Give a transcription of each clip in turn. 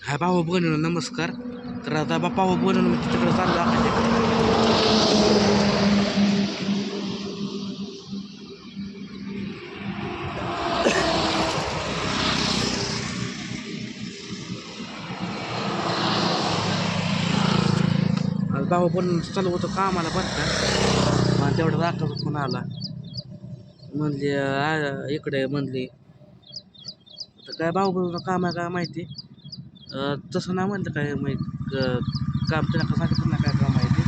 हा बाबा बनवून नमस्कार. तर आता बाप्पा बनवून मी तिकडे चाललो आहे. आज पण चालू होतं कामाला बरं का? मग तेवढा दाखवत फोन आला. म्हणले इकडे म्हणले. तर काय भाऊ काम आहे काय माहिती? तसं नाही म्हणतं काय माहिती काम त्यांना कसं सांगितलं ना काय काम माहिती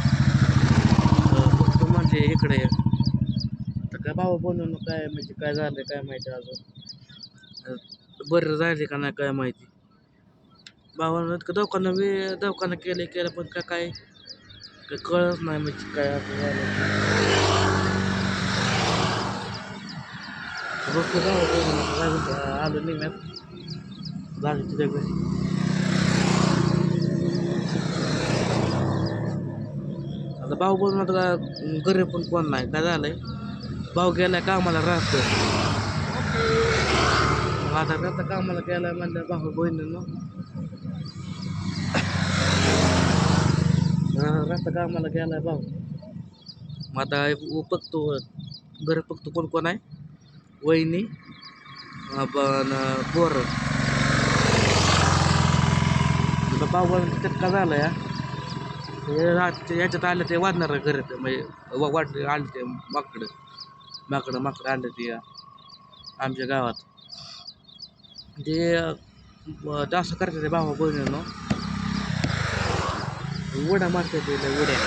फक्त म्हणजे इकडे तर काय भावा बनवून काय म्हणजे काय झालं काय माहिती अजून? बरं झाले का नाही काय माहिती? भावानं इतकं दवाखानं बी दवाखानं केलं केलं पण काय काय? काय कळत नाही म्हणजे काय असं झालं बघतो आलो निघण्यात झालं तुझ्या घरी. भाऊ बोलून आता गरीब पण कोण नाही? काय झालंय? भाऊ गेलाय कामाला राहतो. आता आता कामाला गेलाय म्हणलं भाऊ बहिणीनं राहता कामाला गेलाय भाऊ. मग आता बघतो घरी बघतो कोण कोण आहे? वहिनी पण बोर भाऊ बोलून त्यात का झालं या हे रात- याच्यात आलं ते वाढणार घरी म्हणजे वा- आलं ते माकडं. माकडं माकडं आलं ते आमच्या गावात. ते जास्त करते ते भावा बहिणीनं. उड्या मारतात ते उड्या.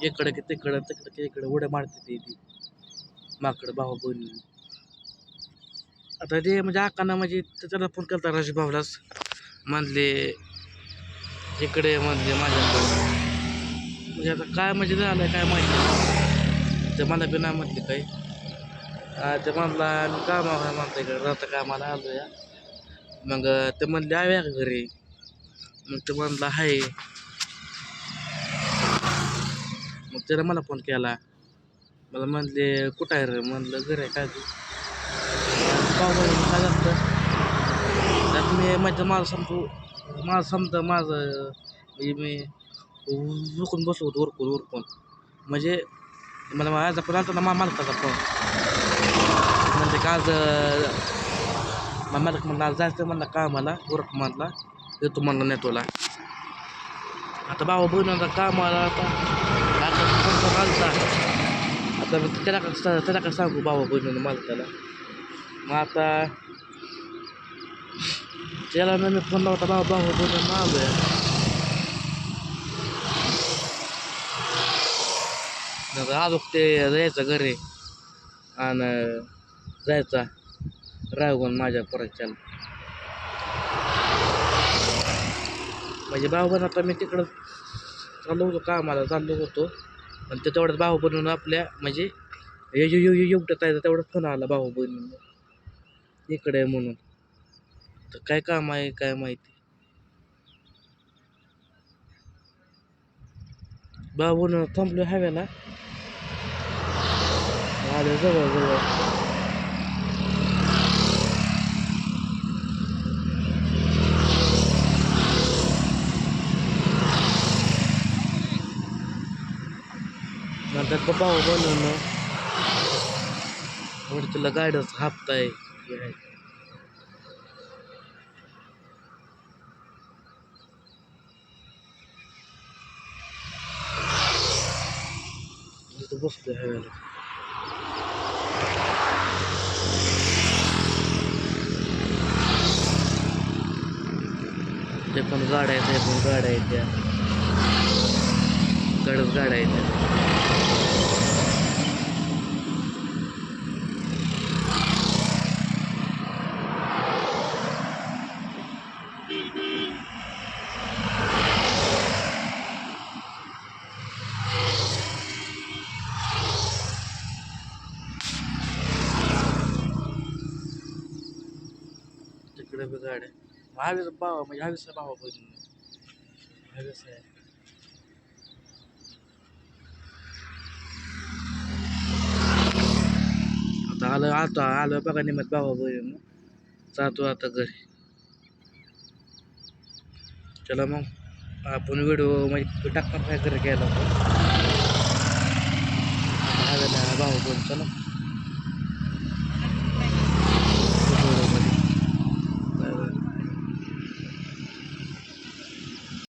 इकडं की तिकडं तिकडं की इकडं उड्या मारतात ते ती. माकडं भावा बहिणी. आता ते म्हणजे आकाना म्हणजे त्याला फोन केला राजू भाऊलाच. म्हणले इकडे म्हणले माझ्याकडे म्हणजे आता काय म्हणजे झालं आहे काय माहिती ते मला बी नाही म्हटले काही. ते म्हणला मी कामावर आहे म्हणता इकडे. राहता कामाला आलो या मग ते म्हणले आहे का घरी? मग ते म्हणला आहे. मग त्याला मला फोन केला. मला म्हणले कुठं आहे रे? म्हणलं घर आहे काय तू काय झालं त्यात मी म्हणजे माझं संपू माझं समजा माझं म्हणजे मी झुकून बसलो होतो उरकून उरकून म्हणजे मला माझा पण आलता ना मा मालकाचा फोन म्हणजे का आज मा मालक म्हणला आज जायचं म्हणला का मला उरक म्हणला येतो म्हणला नेतोला आता भाऊ बहिणीचा कामाला आता आता फोन आता आलता आता त्याला कसं त्याला कसं सांगू बाबा बहिणीनं मालकाला? मग आता त्याला मी फोन लावता भाऊ भाऊ बहिणीनं आलो आहे मग आलो ते जायचं घरी आणि जायचा राहून माझ्या परतच्या म्हणजे भाऊ बन आता मी तिकडं चाललो होतो कामाला चाललो होतो पण ते तेवढ्यात भाऊ बनवून आपल्या म्हणजे एवढं आहे तेवढं फोन आला भाऊ बनवून इकडे आहे म्हणून तर काय काम आहे काय माहिती? बाबून थांबलो हव्याला आले जवळ जवळ. नंतर पप्पा बनवणं एवढं तुला गाडीच हापता आहे हे आहे. इथं बसतोय हवेला ते पण गाड्या आहेत ते पण गाड्या आहेत त्या. गाड्याच गाड्या आहेत त्या तिकडे बी गाड्या महावीर बाबा म्हणजे हवीस भाव बघून. हवीस आहे. आता आलं आता आलं बघा निमत भावा बहीण जातो आता घरी. चला मग आपण व्हिडिओ म्हणजे टाकणार काय घरी गेला भाऊ बोल चला.